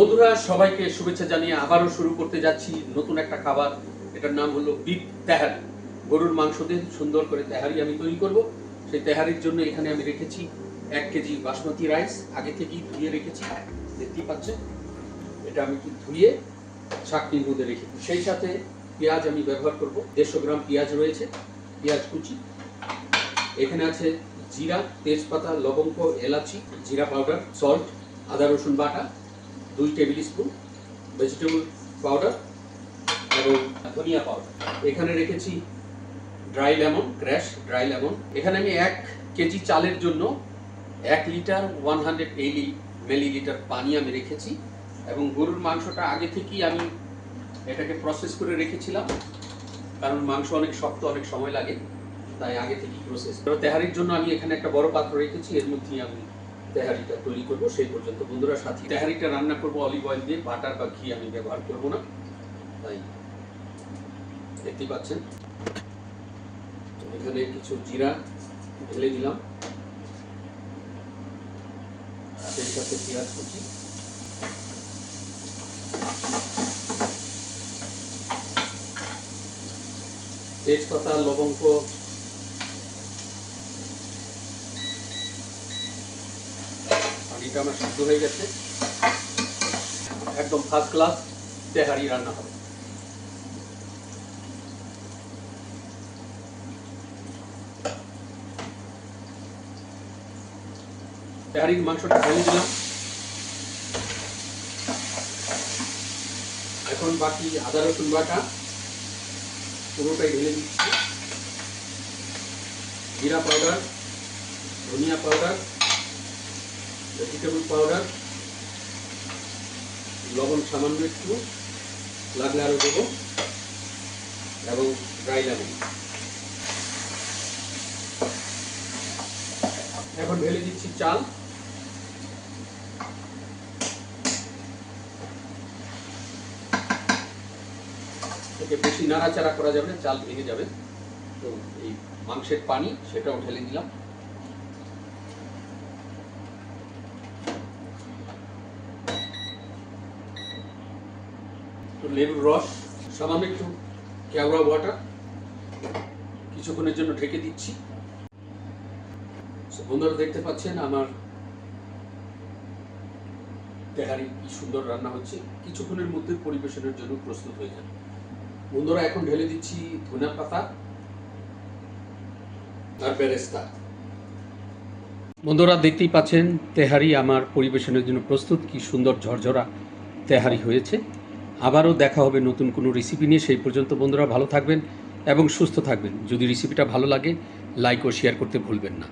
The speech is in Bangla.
বন্ধুরা, সবাইকে শুভেচ্ছা জানিয়ে আবারও শুরু করতে যাচ্ছি নতুন একটা খাবার। এটার নাম হলো বিফ তেহারি। গরুর মাংস দিয়ে সুন্দর করে তেহারি আমি তৈরি করব। সেই তেহারির জন্য এখানে আমি রেখেছি এক কেজি বাসমতি রাইস। আগে থেকেই ধুয়ে রেখেছি। দেখতেই পাচ্ছেন? এটা আমি ধুয়ে ছাকনির মধ্যে রেখেছি সেই সাথে পেঁয়াজ আমি ব্যবহার করব। দেড়শো গ্রাম পেঁয়াজ রয়েছে, পেঁয়াজ কুচি। এখানে আছে জিরা, তেজপাতা, লবঙ্গ, এলাচি, জিরা পাউডার, সল্ট, আদা রসুন বাটা। দুই টেবিল স্পুন ভেজিটেবল পাউডার এবং ধনিয়া পাউডার এখানে রেখেছি dry lemon crush dry lemon এখানে আমি এক কেজি চালের জন্য এক litre one hundred eighty millilitre পানি আমি রেখেছি এবং গরুর মাংসটা আগে থেকেই আমি এটাকে প্রসেস করে রেখেছিলাম, কারণ মাংস অনেক শক্ত, অনেক সময় লাগে, তাই আগে থেকেই প্রসেস তেহারির জন্য আমি এখানে একটা বড় পাত্র রেখেছি, এর মধ্যেই আমি তেহারিটা তৈরি করব, সেই পর্যন্ত। বন্ধুরা, সাথে, তেহারিটা রান্না করব, অলিভ অয়েল দিয়ে। বাটার বা ঘি আমি ব্যবহার করব না। তাই দেখতেই পাচ্ছেন। এখানে কিছু জিরা ঢেলে দিলাম। সেই সাথে পেঁয়াজ কুচি। তেজপাতা, লবঙ্গ পানিটা আমার সিদ্ধ হয়ে গেছে। একদম ফার্স্ট ক্লাস তেহারি রান্না হবে। তেহারির মাংসটা ঢেলে দিলাম এখন বাকি আদা, রসুন বাটা পুরোটাই ঢেলে দিচ্ছি। জিরা পাউডার, ধনিয়া পাউডার ভেজিটেবল পাউডার লবণ সামান্য একটু, লাগলে আরও দেবো, এবং ড্রাই লেমন এখন ঢেলে দিচ্ছি চাল। বেশি নাড়াচাড়া করা যাবে চাল ভেঙে যাবে। তো এই মাংসের পানি, সেটাও ঢেলে দিলাম তো লেবুর রস, সামান্য একটু কেওড়া ওয়াটার, কিছুক্ষণের জন্য ঢেকে দিচ্ছি। বন্ধুরা দেখতে পাচ্ছেন আমার তেহারি কি সুন্দর রান্না হচ্ছে। কিছুক্ষণের মধ্যে পরিবেশনের জন্য প্রস্তুত হয়ে যাবে। বন্ধুরা, এখন ঢেলে দিচ্ছি ধনিয়া পাতা আর বেরেস্তা। বন্ধুরা, দেখতেই পাচ্ছেন তেহারি আমার পরিবেশনের জন্য প্রস্তুত। কি সুন্দর ঝরঝরা তেহারি হয়েছে। আবারও দেখা হবে নতুন কোনো রেসিপি নিয়ে। সেই পর্যন্ত বন্ধুরা ভালো থাকবেন এবং সুস্থ থাকবেন। যদি রেসিপিটা ভালো লাগে লাইক ও শেয়ার করতে ভুলবেন না।